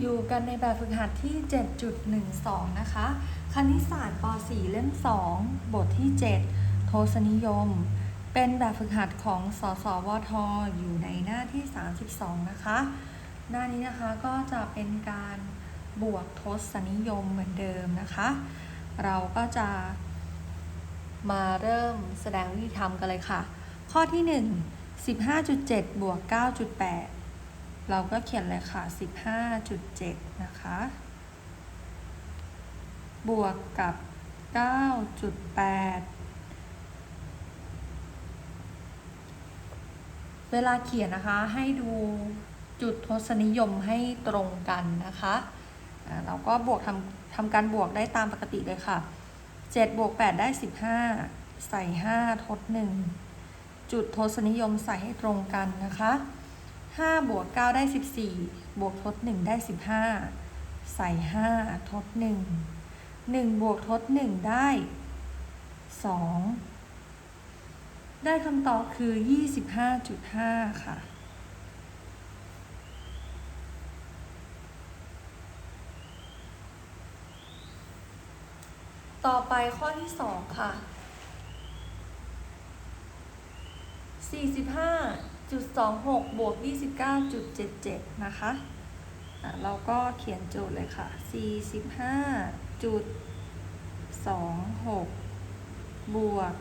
อยู่กันในแบบฝึกหัดที่ 7.12 นะคะ คณิตศาสตร์ป .4 เล่ม 2 บทที่ 7 โทศนิยม เป็นแบบฝึกหัดของสสวทอยู่ในหน้าที่ 32 นะคะ หน้านี้นะคะก็จะเป็นการบวกทศนิยมเหมือนเดิมนะคะ เราก็จะมาเริ่มแสดงวิธีทำกันเลยค่ะ ข้อที่ 1 15.7บวก9.8 เราก็เขียนเลยค่ะ 15.7 นะคะ บวกกับ 9.8 เวลาเขียนนะคะให้ดูจุดทศนิยมให้ตรงกันนะคะ เราก็บวกทำทำการบวกได้ตามปกติเลยค่ะ 7 บวก 8 ได้ 15 ใส่ 5 ทด 1 จุดทศนิยมใส่ให้ตรงกันนะคะ 5บวก9ได้ 14 บวกทด 1 ได้ 15 ใส่ 5 ทด 1 1 บวกทด 1 ได้ 2 ได้คำตอบคือ 25.5 ค่ะ ต่อไปข้อที่ 2 ค่ะ 45 45.26บวก29.77นะคะอะเราก็เขียนโจทย์เลยค่ะ45.26บวก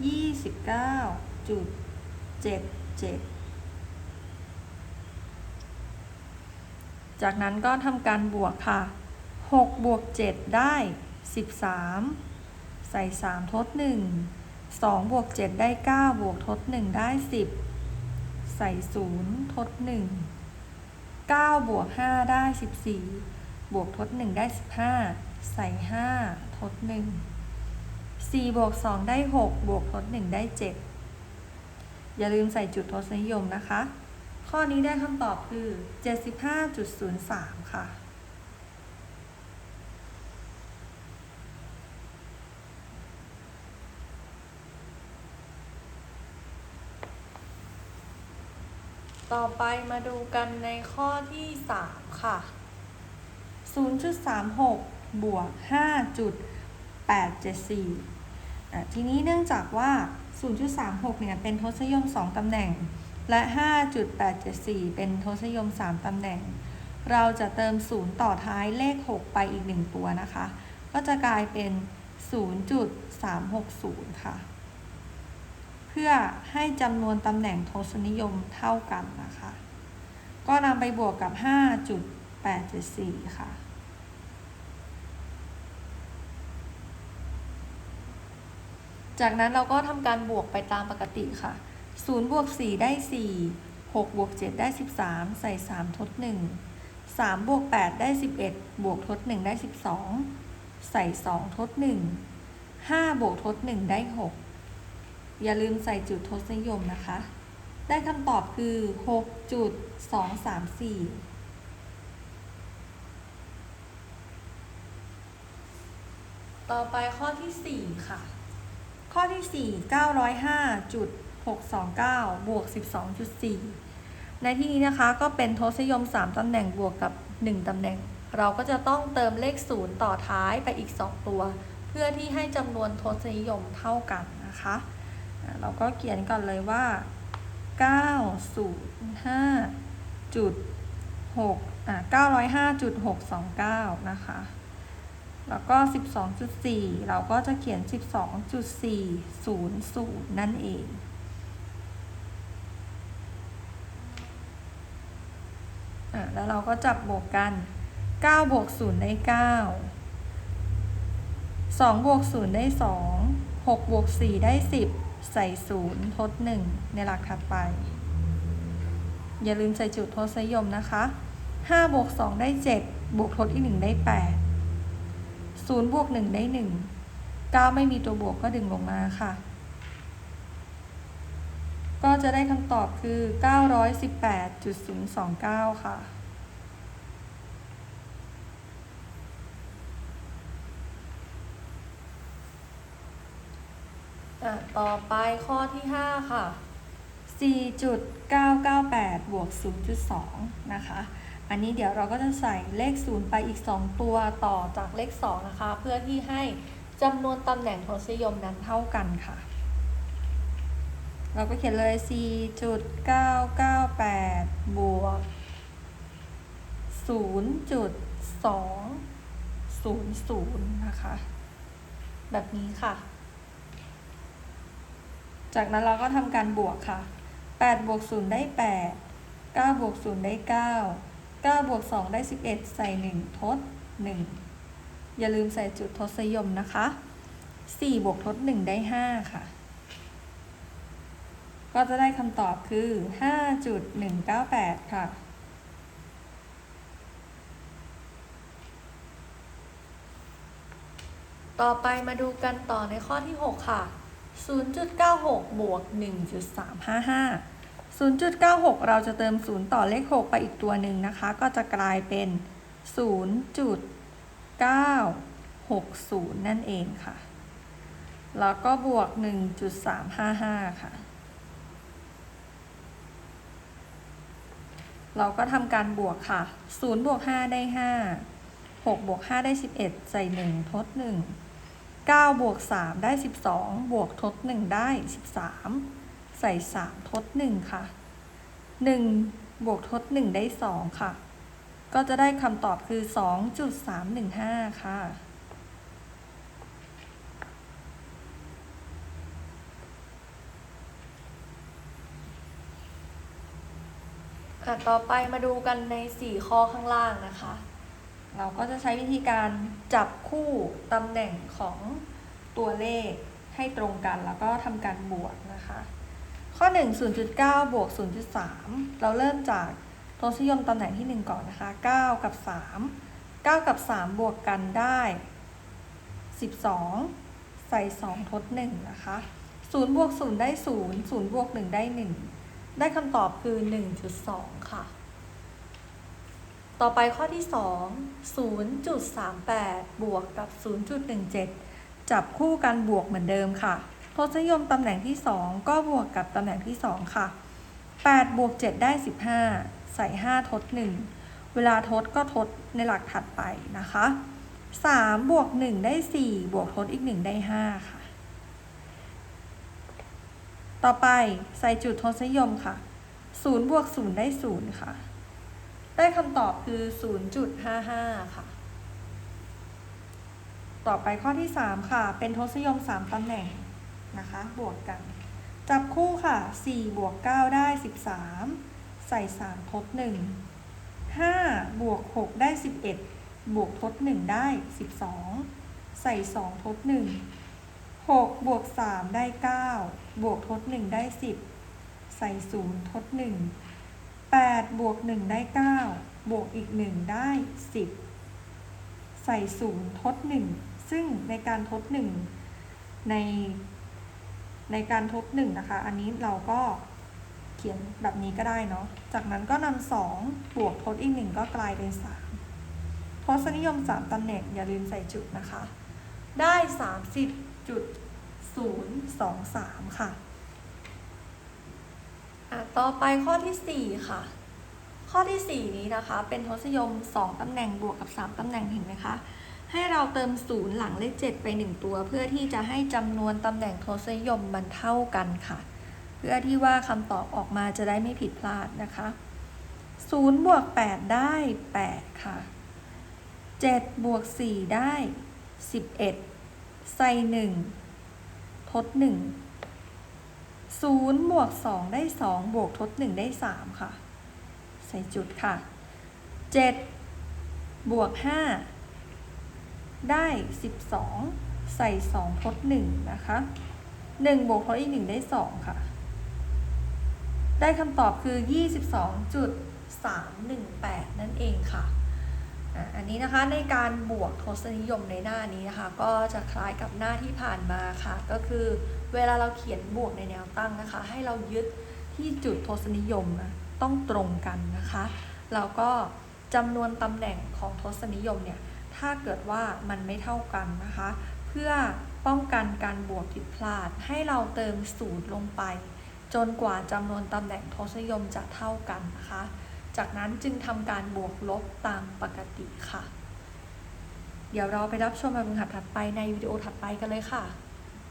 29.77จากนั้นก็ทำการบวกค่ะ6บวก7ได้13ใส่3ทด1 2บวก7ได้ 9 บวกทด 1 ได้ 10 ใส่ 0 ทด 1 9 บวก 5 ได้ 14 บวกทด 1 ได้ 15 ใส่ 5 ทด 1 4 บวก 2 ได้ 6 บวกทด 1 ได้ 7 อย่าลืมใส่จุดทศนิยมนะคะ ข้อนี้ได้คำตอบคือ 75.03 ค่ะ ต่อไปมาดูกันในข้อที่ 3 ค่ะ 0.36 บวก 5.874อะทีนี้เนื่องจากว่า 0.36 เนี่ย เป็นทศนิยม 2 ตำแหน่ง และ 5.874 เป็นทศนิยม 3 ตำแหน่ง เราจะเติม 0 ต่อท้ายเลข 6 ไปอีก 1 ตัวนะคะ ก็จะกลายเป็น 0.360 ค่ะ เพื่อให้จำนวนตำแหน่งทศนิยมเท่ากันนะคะ ก็นำไปบวกกับ 5.874 ค่ะ จากนั้นเราก็ทำการบวกไปตามปกติค่ะ 0 บวก 4 ได้ 4 6 บวก 7 ได้ 13 ใส่ 3 ทด 1 3 บวก 8 ได้ 11 บวกทด 1 ได้ 12 ใส่ 2 ทด 1 5 บวกทด 1 ได้ 6 อย่าลืมใส่จุดทศนิยมนะคะ ได้คำตอบคือ 6.234ต่อไปข้อที่ 4 ค่ะ ข้อที่ 4 905.629 บวก 12.4 ในที่นี้นะคะก็เป็นทศนิยม 3 ตำแหน่งบวกกับ 1 ตำแหน่ง เราก็จะต้องเติมเลข 0 ต่อท้ายไปอีก 2 ตัว เพื่อที่ให้จำนวนทศนิยมเท่ากันนะคะอะ เราก็เขียนก่อนเลยว่า 905.6อะ905.629 นะคะ แล้วก็ 12.4 เราก็จะเขียน 12.400 นั่นเองอะแล้วเราก็จับบวกกัน9บวก0ได้9 2บวก0ได้ 2 6บวก4ได้ 10 ใส่0ทด1ในหลักถัดไป อย่าลืมใส่จุดทศนิยมนะคะ5บวก2ได้ 7 บวกทดอีก 1 ได้ 8 0บวก 1 ได้ 1 9 ไม่มีตัวบวกก็ดึงลงมาค่ะ ก็จะได้คำตอบคือ 918.029 ค่ะ อะต่อไปข้อที่ 5 ค่ะ 4.998 บวก 0.2 นะคะ อันนี้เดี๋ยวเราก็จะใส่เลข 0 ไปอีก 2 ตัวต่อจากเลข 2 นะคะ เพื่อที่ให้จำนวนตำแหน่งทศนิยมนั้นเท่ากันค่ะ เราก็เขียนเลย 4.998 บวก 0.200 นะคะ แบบนี้ค่ะ จากนั้นเราก็ทำการบวกค่ะ 8 บวก 0 ได้ 8 9 บวก 0 ได้ 9 9 บวก 2 ได้ 11 ใส่ 1 ทด 1 อย่าลืมใส่จุดทศนิยมนะคะ 4 บวกทด 1 ได้ 5 ค่ะ ก็จะได้คำตอบคือ 5.198 ค่ะต่อไปมาดูกันต่อในข้อที่ 6 ค่ะ 0.96 บวก 1.355 0.96 เราจะเติม 0 ต่อเลข 6 ไปอีกตัวหนึ่งนะคะ ก็จะกลายเป็น 0.960 นั่นเองค่ะ แล้วก็บวก 1.355 ค่ะ เราก็ทำการบวกค่ะ 0 บวก 5 ได้ 5 6 บวก 5 ได้ 11 ใส่ 1 ทด 1 9 บวก 3 ได้ 12 บวกทด 1 ได้ 13 ใส่ 3 ทด 1 ค่ะ 1 บวกทด 1 ได้ 2 ค่ะ ก็จะได้คำตอบคือ 2.315 ค่ะอะต่อไปมาดูกันใน 4 ข้อข้างล่างนะคะ เราก็จะใช้วิธีการจับคู่ตำแหน่งของตัวเลขให้ตรงกันแล้วก็ทำการบวกนะคะ ข้อ 1 0.9 บวก 0.3 เราเริ่มจากทศนิยมตำแหน่งที่ 1 ก่อนนะคะ 9 กับ 3 9 กับ 3 บวกกันได้ 12 ใส่ 2 ทด 1 นะคะ 0 บวก 0 ได้ 0 0 บวก 1 ได้ 1 ได้คำตอบคือ 1.2 ค่ะ ต่อไปข้อที่ 2 0.38 บวกกับ 0.17 จับคู่กันบวกเหมือนเดิมค่ะทศนิยมตำแหน่งที่ 2 ก็บวกกับตำแหน่งที่ 2 ค่ะ 8 บวก 7 ได้ 15 ใส่ 5 ทด 1 เวลาทดก็ทดในหลักถัดไปนะคะ 3 บวก 1 ได้ 4 บวกทดอีก 1 ได้ 5 ค่ะ ต่อไปใส่จุดทศนิยมค่ะ 0 บวก 0 ได้ 0 ค่ะ ได้คำตอบคือ 0.55 ค่ะ ต่อไปข้อที่ 3 ค่ะ เป็นทศนิยม 3ตำแหน่งนะคะ บวกกัน จับคู่ค่ะ 4 บวก 9 ได้ 13 ใส่ 3 ทด 1 5 บวก 6 ได้ 11 บวกทด 1 ได้ 12 ใส่ 2 ทด 1 6 บวก 3 ได้ 9 บวกทด 1 ได้ 10 ใส่ 0 ทด 1 8 บวก 1 ได้ 9 บวกอีก 1 ได้ 10 ใส่0ทด 1 ซึ่งในการทด 1 ใน ในการทด 1 นะคะ อันนี้เราก็เขียนแบบนี้ก็ได้เนาะ จากนั้นก็นำ2บวกทดอีก 1 ก็กลายเป็น 3 ทศนิยม 3ตำแหน่งอย่าลืมใส่จุดนะคะ ได้ 30.023 ค่ะ อะต่อไปข้อที่ 4 ค่ะ ข้อที่ 4 นี้นะคะ เป็นทศนิยม 2 ตำแหน่งบวกกับ 3 ตำแหน่งเห็นไหมคะ ให้เราเติม0หลังเลข 7 ไป 1 ตัว เพื่อที่จะให้จำนวนตำแหน่งทศนิยมมันเท่ากันค่ะ เพื่อที่ว่าคำตอบออกมาจะได้ไม่ผิดพลาดนะคะ0บวก8 ได้ 8 ค่ะ 7 บวก 4 ได้ 11 ใส่ 1 ทด 1 0บวก2ได้ 2 บวกทด 1 ได้ 3 ค่ะ ใส่จุดค่ะ 7 บวก 5 ได้ 12 ใส่ 2 ทด 1 นะคะ 1 บวกทดอีก 1 ได้ 2 ค่ะ ได้คำตอบคือ 22.318 นั่นเอง อันนี้นะคะในการบวกทศนิยมในหน้านี้นะคะ ก็จะคล้ายกับหน้าที่ผ่านมาค่ะ ก็คือเวลาเราเขียนบวกในแนวตั้งนะคะ ให้เรายึดที่จุดทศนิยมต้องตรงกันนะคะแล้วก็จำนวนตำแหน่งของทศนิยมเนี่ย ถ้าเกิดว่ามันไม่เท่ากันนะคะ เพื่อป้องกันการบวกผิดพลาด ให้เราเติมศูนย์ลงไป จนกว่าจำนวนตำแหน่งทศนิยมจะเท่ากันนะคะ จากนั้นจึงทำการบวกลบตามปกติค่ะ เดี๋ยวเราไปรับชมแบบฝึกหัดถัดไปในวิดีโอถัดไปกันเลยค่ะ